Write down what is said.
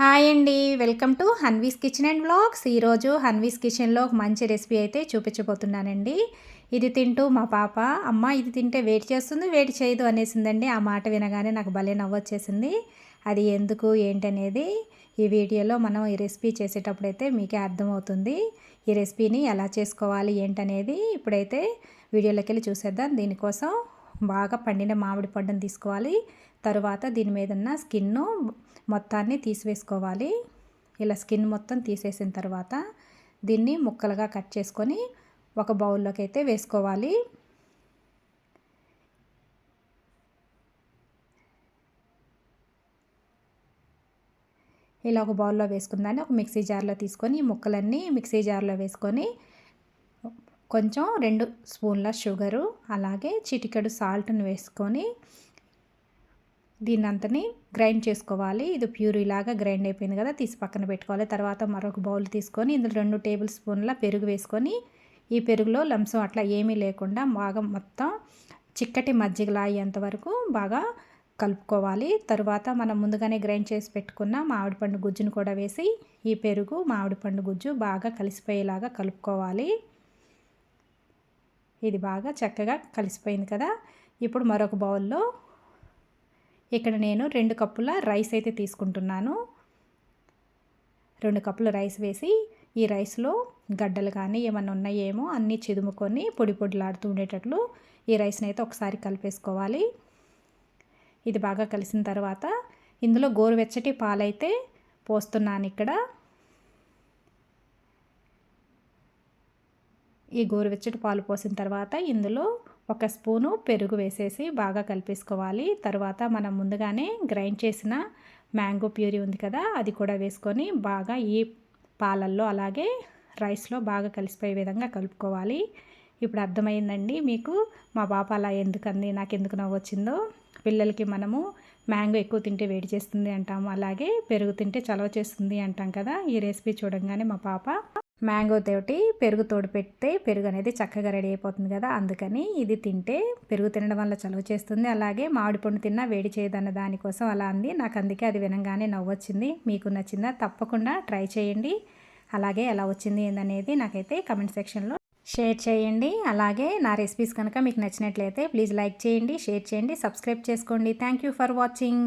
Hi అండి. Welcome to Hanvi's kitchen and blogs ఈరోజు హన్వీస్ కిచెన్లో ఒక మంచి రెసిపీ అయితే చూపించబోతున్నానండి. ఇది తింటూ మా పాప అమ్మ ఇది తింటే వేడి చేస్తుంది వేడి చేయదు అనేసిందండి. ఆ మాట వినగానే నాకు భలే నవ్వొచ్చేసింది. అది ఎందుకు ఏంటనేది ఈ వీడియోలో మనం ఈ రెసిపీ చేసేటప్పుడైతే మీకే అర్థమవుతుంది. ఈ రెసిపీని ఎలా చేసుకోవాలి ఏంటనేది ఇప్పుడైతే వీడియోలోకి వెళ్ళి చూసేద్దాం. దీనికోసం బాగా పండిన మామిడి పండును తీసుకోవాలి. తరువాత దీని మీద ఉన్న స్కిన్ను మొత్తాన్ని తీసివేసుకోవాలి. ఇలా స్కిన్ మొత్తం తీసేసిన తర్వాత దీన్ని ముక్కలుగా కట్ చేసుకొని ఒక బౌల్లోకి అయితే వేసుకోవాలి. ఇలా ఒక బౌల్లో వేసుకుందాన్ని ఒక మిక్సీ జార్లో తీసుకొని ముక్కలన్నీ మిక్సీ జార్లో వేసుకొని కొంచెం రెండు స్పూన్ల షుగరు అలాగే చిటికెడు సాల్ట్ని వేసుకొని దీన్నంతని గ్రైండ్ చేసుకోవాలి. ఇది ప్యూరీ లాగా గ్రైండ్ అయిపోయింది కదా తీసి పక్కన పెట్టుకోవాలి. తర్వాత మరొక బౌల్ తీసుకొని ఇందులో రెండు టేబుల్ స్పూన్ల పెరుగు వేసుకొని ఈ పెరుగులో లంసం అట్లా ఏమీ లేకుండా బాగా మొత్తం చిక్కటి మజ్జిగలా అయ్యేంత వరకు బాగా కలుపుకోవాలి. తర్వాత మనం ముందుగానే గ్రైండ్ చేసి పెట్టుకున్న మామిడి పండు గుజ్జును కూడా వేసి ఈ పెరుగు మామిడి పండు గుజ్జు బాగా కలిసిపోయేలాగా కలుపుకోవాలి. ఇది బాగా చక్కగా కలిసిపోయింది కదా. ఇప్పుడు మరొక బౌల్లో ఇక్కడ నేను రెండు కప్పుల రైస్ అయితే తీసుకుంటున్నాను. రెండు కప్పుల రైస్ వేసి ఈ రైస్లో గడ్డలు కానీ ఏమైనా ఉన్నాయేమో అన్నీ చిదుముకొని పొడి పొడిలాడుతూ ఉండేటట్లు ఈ రైస్ని అయితే ఒకసారి కలిపేసుకోవాలి. ఇది బాగా కలిసిన తర్వాత ఇందులో గోరువెచ్చటి పాలైతే పోస్తున్నాను ఇక్కడ. ఈ గోరువెచ్చటి పాలు పోసిన తర్వాత ఇందులో ఒక స్పూను పెరుగు వేసేసి బాగా కలిపేసుకోవాలి. తర్వాత మనం ముందుగానే గ్రైండ్ చేసిన మ్యాంగో ప్యూరీ ఉంది కదా అది కూడా వేసుకొని బాగా ఈ పాలల్లో అలాగే రైస్లో బాగా కలిసిపోయే విధంగా కలుపుకోవాలి. ఇప్పుడు అర్థమైందండి మీకు? మా పాప అలా ఎందుకంది నాకు ఎందుకు నవ్వొచ్చిందో పిల్లలకి మనము మ్యాంగో ఎక్కువ తింటే వేడి చేస్తుంది అంటాము అలాగే పెరుగు తింటే చలవ చేస్తుంది అంటాం కదా ఈ రెసిపీ చూడంగానే మా పాప మ్యాంగో తోటి పెరుగు తోడు పెడితే పెరుగు అనేది చక్కగా రెడీ అయిపోతుంది కదా. అందుకని ఇది తింటే పెరుగు తినడం వల్ల చలువ చేస్తుంది. అలాగే మామిడి పండు తిన్నా వేడి చేయదన్న దానికోసం అలా అంది. నాకు అందుకే అది వినంగానే నవ్వొచ్చింది. మీకు నచ్చిందా తప్పకుండా ట్రై చేయండి. అలాగే ఎలా వచ్చింది ఏందనేది నాకైతే కమెంట్ సెక్షన్లో షేర్ చేయండి. అలాగే నా రెసిపీస్ కనుక మీకు నచ్చినట్లయితే ప్లీజ్ లైక్ చేయండి షేర్ చేయండి సబ్స్క్రైబ్ చేసుకోండి. Thank you for watching.